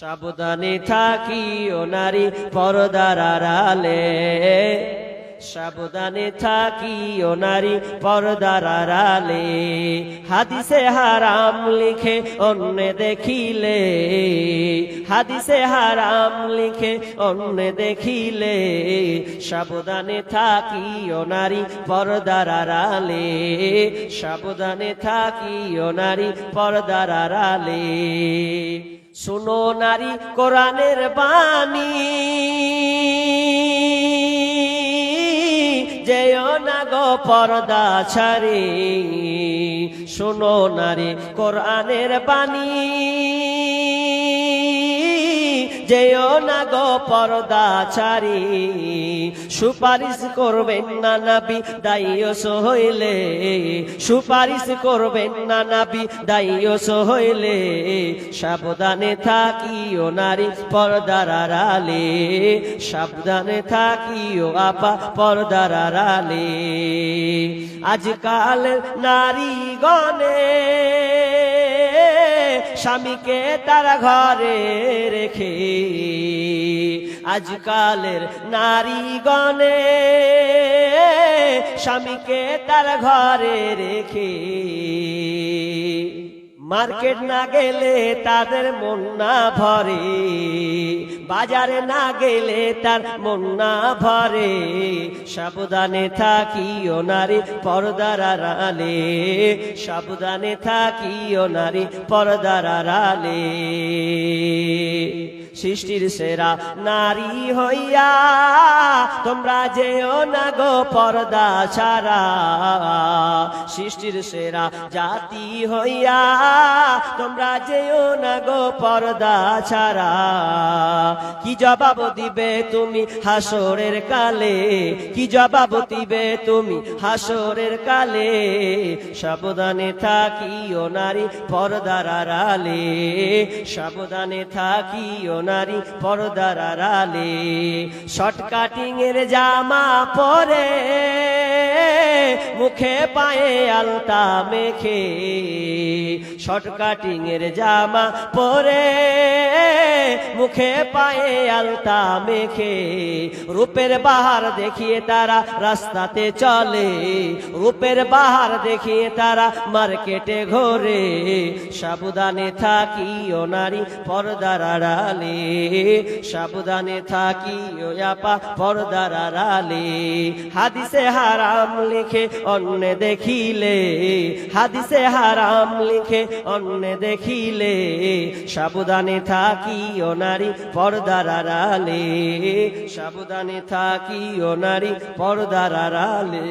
সাবধানে থাকি ও নারী পর্দার আড়ালে। সাবধানে থাকি ও নারী পর্দার আড়ালে। হাদিসে হারাম লিখে অন্য দেখিলে। হাদিসে হারাম লিখে অন্য দেখিলে। সাবধানে থাকি ও নারী পর্দার আড়ালে। সাবধানে থাকি ও নারী পর্দার আড়ালে। শুনো নারী কোরআনের বাণী। যেও না গো পর্দা ছাড়ি। শুনো নারী কোরআনের বাণী। যেও না গো পর্দা ছাড়ি। সুপারিশ করবেন না নাবি দাইয়স হইলে। সুপারিশ করবেন না নাবি দাইয়স হইলে। সাবধানে থাকিও নারী পর্দার আড়ালে। সাবধানে থাকিও আপা পর্দার আড়ালে। আজকাল নারী গণে স্বামীকে তারা ঘরে রেখে আজকালের নারীগণে স্বামীকে তারা ঘরে রেখে মার্কেট না গেলে তাদের মন না ভরে, বাজারে না গেলে তার মন না ভরে। সাবধানে থাকি ও নারী পর্দার আড়ালে, সাবধানে থাকি ও নারী পর্দার আড়ালে। সৃষ্টির সেরা নারী হইয়া, তোমরা যেও না গো পর্দা ছাড়া। সৃষ্টির সেরা জাতি হইয়া, তোমরা যেও না গো পর্দা ছাড়া। কি জবাব দিবে তুমি হাসরের কালে? কি জবাব দিবে তুমি হাসরের কালে? সাবধানে থাকি ও নারী পর্দার আড়ালে, সাবধানে থাকি ও নারী পর্দার আড়ালে শর্ট কাটিং এর জামা পরে। মুখে পায়ে আলতা মেখে শর্ট কাটিং এর জামা পরে মুখে পায়ে আলতা মেখে রূপের বাহার দেখিয়ে তারা রাস্তাতে চলে, রূপের বাহার দেখিয়ে তারা মার্কেটে ঘোরে, সাবধানে থাকি ও নারী পর্দার আড়ালে, সাবধানে থাকি ও আপা পর্দার আড়ালে। হাদিসে হারাম লিখে অন্য দেখিলে, হাদিসে হারাম লিখে অন্য দেখিলে সাবুদানে থাকি ও নারী পর্দার আড়ালে সাবুদানে থাকি ও নারী পর্দার আড়ালে।